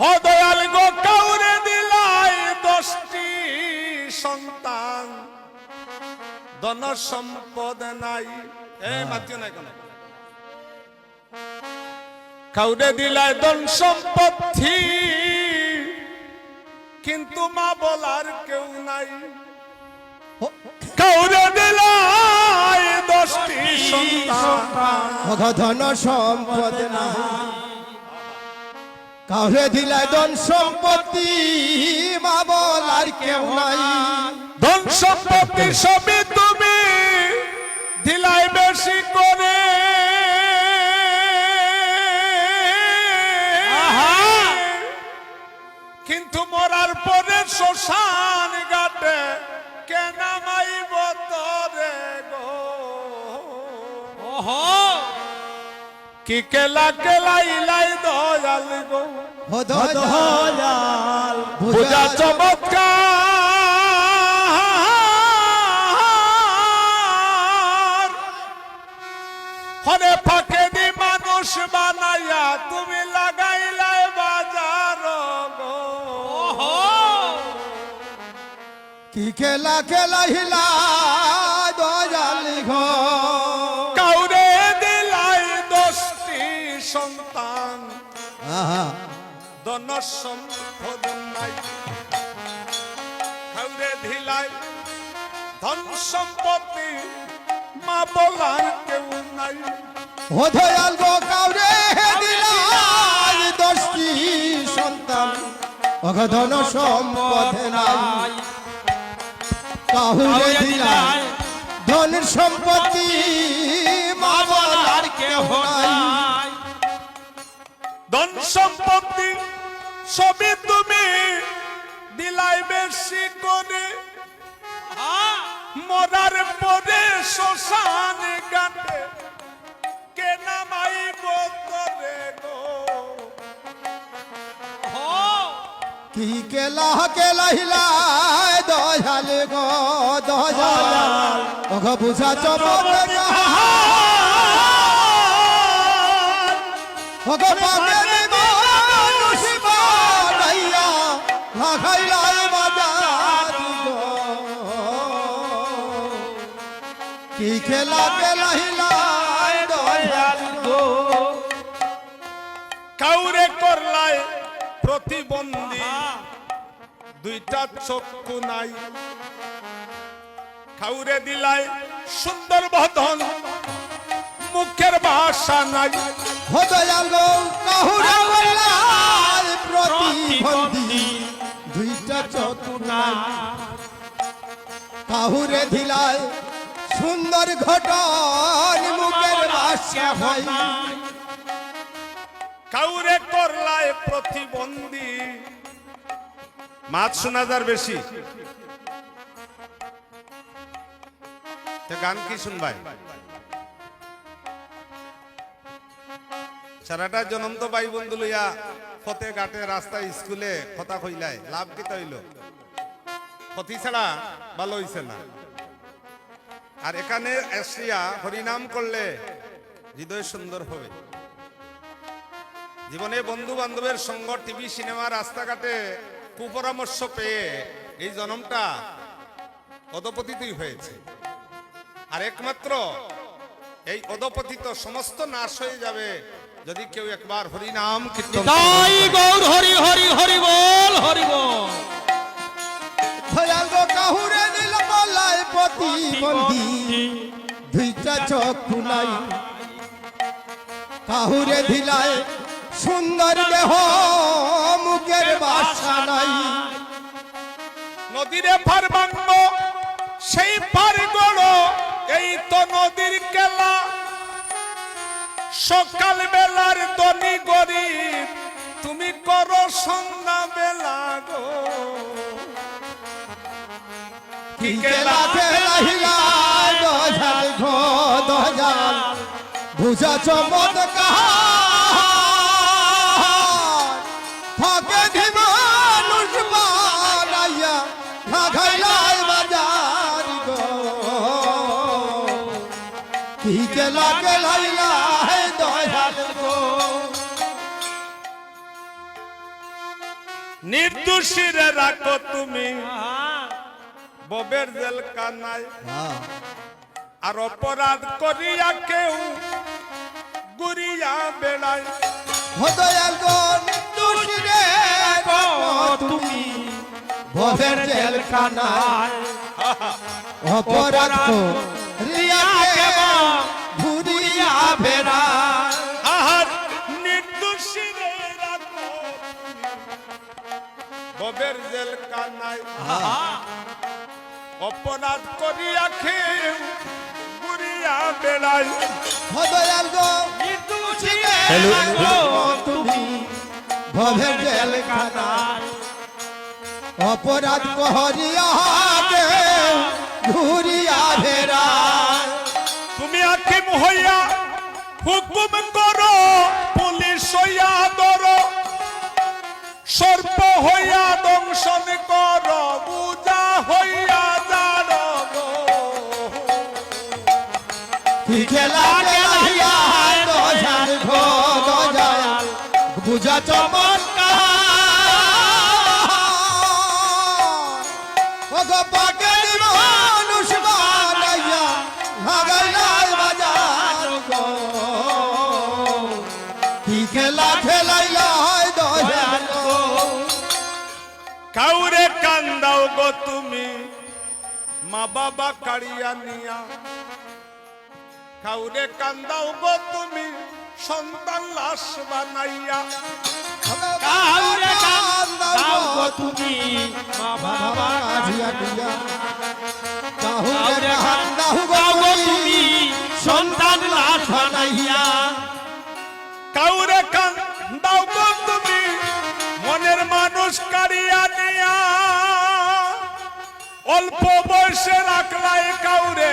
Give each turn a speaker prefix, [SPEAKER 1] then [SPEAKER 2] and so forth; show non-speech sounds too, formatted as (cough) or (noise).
[SPEAKER 1] হদয়াল গো কাউরে দিলাই দশটি সন্তান। ধন সম্পদ নাই। এ মাতিও নাই কোন। কাউরে দিলাই ধন সম্পত্তি কিন্তু মা বলার কেউ নাই। কাউরে দিলাই দশটি সন্তান।
[SPEAKER 2] ধন সম্পদ না কাউরে দিলাই ধন সম্পত্তি মা বল আর কেউ নাই।
[SPEAKER 1] ধন সম্পত্তি সবই তুমি দিলাই বেশি করে। কিন্তু মরার পরে শ্মশান কি কেলা কেলাইলাই দয়াল গো?
[SPEAKER 2] দয়াল
[SPEAKER 1] পূজা চমৎকার। হরে ফাঁকে দি মানুষ বানাইয়া তুমি লাগাইলাই বাজার গো।
[SPEAKER 2] কি খেলা খেলা হিলা দয়াল ঘর
[SPEAKER 1] সন্তান। ধন সম্পদ নাই। কাউরে দিলাই ধন সম্পত্তি মা বলার কেউ নাই।
[SPEAKER 2] ও দয়াল গো কাউরে দিলাই দশটি সন্তান। অগধন সম্পদ নাই। কাহুরে দিলাই ধন সম্পত্তি মা বলার কেহ নাই।
[SPEAKER 1] ধন সম্পত্তি সবই তুমি দিলাই বেশি করে। মরার পরে শ্মশান গাতে কে নামাইব তরে গো।
[SPEAKER 2] কি কেলা কেলা হিলাই দয়াল গো দয়াল। অঘ বুঝা চমৎ অঘ পাকে লাগাইলাই কি খেলা
[SPEAKER 1] কাউরে করলাই প্রতিবন্ধী, দুইটা চক্ষু নাই। কাউরে দিলাই সুন্দর বদন মুখের ভাষা নাই।
[SPEAKER 2] হদয়াল প্রতিবন্ধী দুইটা চতুর্নাই কাহুরে সুন্দর ঘটন মুখের ভাষা হয়।
[SPEAKER 1] কাউরে করলায় প্রতিবন্ধী। মাছ শোনা যার বেশি গান কি শুনবাই? সারাটা জনম তো ভাই বন্ধু লইয়া ফতে ঘাটে রাস্তায় স্কুলে কথা কইলাই লাভ কি হইল ক্ষতি ছাড়া ভালো হইছে না। আর এখানে এসিয়া হরিনাম করলে হৃদয় সুন্দর হবে। জীবনে বন্ধু বান্ধবের সঙ্গ, টিভি, সিনেমা, রাস্তাঘাটে কুপরামর্শ পেয়ে এই জনমটা অধপতিতই হয়েছে। আর একমাত্র এই অধপতিত সমস্ত নাশ হয়ে যাবে যদি কেউ একবার কীর্তন করে।
[SPEAKER 3] তাই গৌর হরি হরি হরি বল হরি বল।
[SPEAKER 2] দয়াল গো কাহুরে দুইটা ধিলায় সুন্দর দেহ মুখের বাসা নাই।
[SPEAKER 1] নদীরে পার ভাঙব সকাল বেলার দনি গরিব, তুমি করো সন্ধ্যা বেলা গো।
[SPEAKER 2] কি দয়াল বুঝা চমৎকার। ফাঁকে দিবানুষ বানাইয়া লাগাইলাই বাজারি গো। কি কেলা কেলাইলা
[SPEAKER 1] নির্দোষীরে রাখো তুমি। ববের জেল কানায়
[SPEAKER 2] হ্যাঁ।
[SPEAKER 1] আর অপরাধ করিয়া কেউ গুরিয়া বেড়ায়।
[SPEAKER 2] হদয়াল গণ দুষিরে
[SPEAKER 3] তুমি।
[SPEAKER 2] ভবের জেল কানায় (laughs) অপরাধ রিয়াকে ঘুরিয়া বেড়ায়।
[SPEAKER 1] ববের জেল কানায় অপরাধ করিয়া কেউ গুরিয়া বেড়ায়
[SPEAKER 2] হদয়াল গণ তুমি ভবের জেল কানায় অপরাধ কহরিয়া ঘুরিয়া বেড়ায়।
[SPEAKER 1] তুমি আকিম হইয়া হুকুম করো পুলিশ হইয়া ধরো। সর্প হইয়া দংশন কর বুজা হইয়া।
[SPEAKER 2] কি খেলা খেলাইয়া বুঝা চমৎকার গো
[SPEAKER 1] তুমি মা বাবা কাড়িয়া নিয়া। কাউরে কান্দাও গো তুমি সন্তান লাশ বানাইয়া।
[SPEAKER 3] কাউরে দাও গো তুমি মা বাবা
[SPEAKER 2] দিয়া কাহুরে
[SPEAKER 3] কাউরে
[SPEAKER 2] কান্দাহু
[SPEAKER 3] দাও গো তুমি সন্তান
[SPEAKER 1] অল্প বয়সে রাখলাই কাউরে